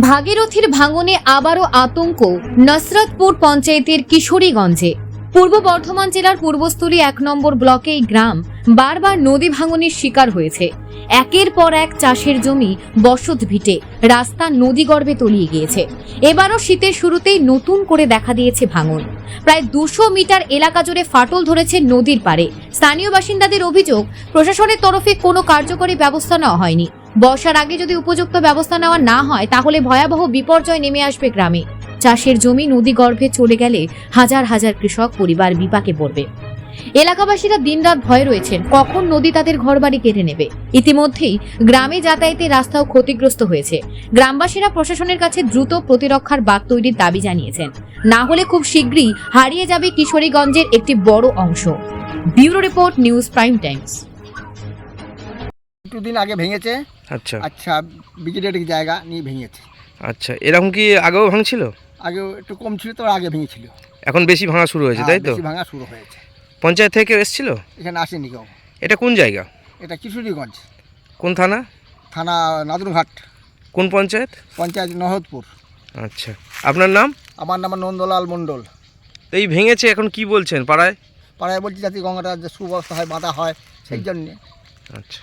ভাগীরথীর ভাঙনে আবারও আতঙ্ক নসরতপুর পঞ্চায়েতের কিশোরীগঞ্জে। পূর্ব বর্ধমান জেলার পূর্বস্থলী এক নম্বর ব্লকে গ্রাম বারবার নদী ভাঙনের শিকার হয়েছে। একের পর এক চাষের জমি বসত ভিটে রাস্তা নদীগর্ভে তলিয়ে গিয়েছে। এবারও শীতের শুরুতেই নতুন করে দেখা দিয়েছে ভাঙন। প্রায় দুশো মিটার এলাকা জুড়ে ফাটল ধরেছে নদীর পাড়ে। স্থানীয় বাসিন্দাদের অভিযোগ, প্রশাসনের তরফে কোনো কার্যকরী ব্যবস্থা নেওয়া হয়নি। বর্ষার আগে যদি উপযুক্ত ব্যবস্থা নেওয়া না হয়, তাহলে ভয়াবহ বিপর্যয় নেমে আসবে গ্রামে। চাষের জমি নদী গর্ভে চলে গেলে হাজার হাজার কৃষক পরিবার বিপাকে পড়বে। এলাকাবাসীরা দিনরাত ভয়ে রয়েছেন, কখন নদী তাদের ঘরবাড়ি কেটে নেবে? ইতিমধ্যেই গ্রামে যাতায়াতের রাস্তাও ক্ষতিগ্রস্ত হয়েছে। গ্রামবাসীরা প্রশাসনের কাছে দ্রুত প্রতিরক্ষার বাদ তৈরির দাবি জানিয়েছেন। না হলে খুব শীঘ্রই হারিয়ে যাবে কিশোরীগঞ্জের একটি বড় অংশ। Bureau report News Prime Times. একটু দিন আগে ভেঙেছে। আচ্ছা। আচ্ছা ব্রিগেডের জায়গা নিয়ে ভেঙেছে। আচ্ছা এরকম কি আগেও ভাঙছিল? আগে একটু কম ছিল তো আগে ভেঙেছিল। এখন বেশি ভাঙা শুরু হয়েছে তাই হ্যাঁ, তো? বেশি ভাঙা শুরু হয়েছে। পঞ্চায়েত থেকে এসেছিল? এখানে আসেনি কেউ। এটা কোন জায়গা? এটা কিশোরীগঞ্জ। কোন থানা? থানা নাদুরঘাট। কোন পঞ্চায়েত? পঞ্চায়েত নহদপুর। আচ্ছা আপনার নাম? আমার নাম নন্দলাল মণ্ডল। এই ভেঙেছে এখন কি বলছেন পাড়ায়? পাড়ায় বলছি যাতে গঙ্গাটা যে সুব্যবস্থা হয় বাঁধা হয় সেই জন্যে। আচ্ছা।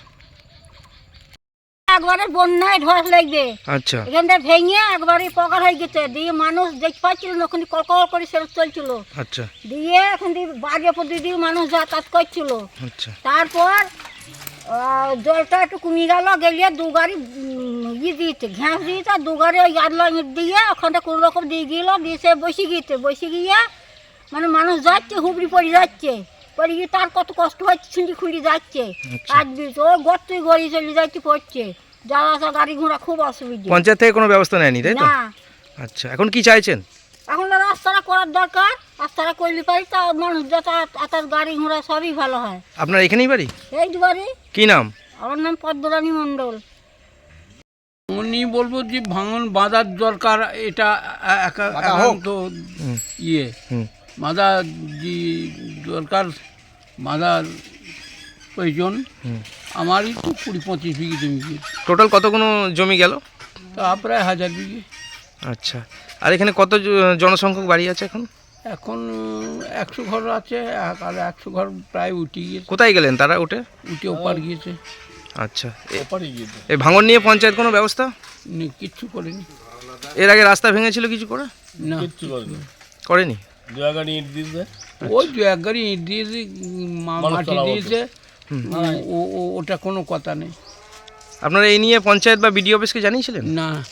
একবারে বন্যায় ধস লাগবে। আচ্ছা। এখানটা ভেঙে একবারে পকার হয়ে গেছে। দিয়ে মানুষ দেখতে পাচ্ছিল না ওখানে কলকল করে সেরে চলছিল। আচ্ছা। দিয়ে এখন দিয়ে বাজে প্রতিদিন মানুষ যাতায়াত করছিল। আচ্ছা। তারপর জলটা একটু কমে গেল গেলিয়ে দু গাড়ি উম, ই দিয়েছে ঘ্যাঁস দিয়েছে আর দু গাড়ি ওই ইট দিয়ে ওখানটা কোনো রকম দিয়ে গেল দিয়ে সে বসে গিয়েছে। বসে গিয়ে মানে মানুষ যাচ্ছে হুবড়ি পড়ে যাচ্ছে। পরে গিয়ে তার কত কষ্ট হচ্ছে ছিঁড়ি খুঁড়ি যাচ্ছে। আচ্ছা। আজ বিশ ও গর্তই গড়ি চলে যাচ্ছে পড়ছে। যাওয়া আসা গাড়ি ঘোড়া খুব অসুবিধা। পঞ্চায়েত থেকে কোনো ব্যবস্থা নেয়নি তাই তো? না। আচ্ছা এখন কি চাইছেন? এখন তো রাস্তাটা করার দরকার রাস্তাটা করলে পারি তা মানুষ যাতায়াত আতার গাড়ি ঘোড়া সবই ভালো হয়। আপনার এখানেই বাড়ি? এই দুবারে কি নাম? আমার নাম পদ্মরানী মণ্ডল। উনি বলব যে ভাঙন বাঁধার দরকার এটা হোক। ইয়ে। বাঁধা যে দরকার বাঁধার প্রয়োজন। আমারই তো কুড়ি পঁচিশ বিঘে জমি গিয়েছে। টোটাল কতগুলো জমি গেল? তা প্রায় হাজার বিঘে। আচ্ছা। আর এখানে কত জ- জনসংখ্যক বাড়ি আছে এখন? এখন একশো ঘর আছে এক- আর একশো ঘর প্রায় উঠে গিয়েছে। কোথায় গেলেন তারা উঠে? উঠে ওপার গিয়েছে। আচ্ছা। এ- এই ভাঙন নিয়ে পঞ্চায়েত কোনো ব্যবস্থা? কিচ্ছু করেনি। এর আগে রাস্তা ভেঙেছিল কিছু করে? না কিচ্ছু করেনি। ওই দু এক গাড়ি ইট দিয়েছে উম, মা- মাটি দিয়েছে ও ও- ওটা কোনো কথা নেই। আপনারা এই নিয়ে পঞ্চায়েত বা বিডিও অফিসকে জানিয়েছিলেন? না।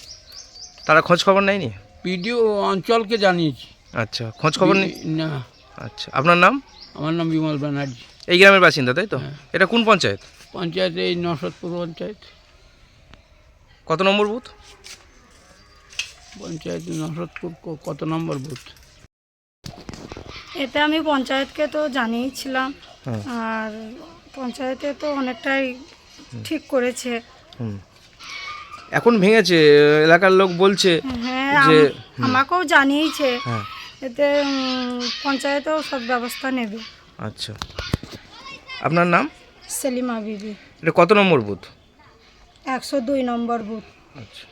তারা খোঁজ খবর নেয়নি? পিডিও অঞ্চলকে জানিয়েছি। আচ্ছা খোঁজ খবর নেই? না। আচ্ছা আপনার নাম? আমার নাম বিমল ব্যানার্জি। এই গ্রামের বাসিন্দা তাই তো? হ্যাঁ। এটা কোন পঞ্চায়েত? পঞ্চায়েত এই নসদপুর পঞ্চায়েত। কত নম্বর বুথ? পঞ্চায়েত নসদপুর কত নম্বর বুথ? এতে আমি পঞ্চায়েতকে তো জানিয়েছিলাম। হ্যাঁ। আর পঞ্চায়েতে তো অনেকটাই ঠিক করেছে। এখন ভেঙেছে এলাকার লোক বলছে হ্যাঁ যে আমাকেও জানিয়েছে। হ্যাঁ। এতে পঞ্চায়েতেও সব ব্যবস্থা নেবে। আচ্ছা। আপনার নাম? সেলিমা বিবি। এটা কত নম্বর বুথ? একশো দুই নম্বর বুথ। আচ্ছা।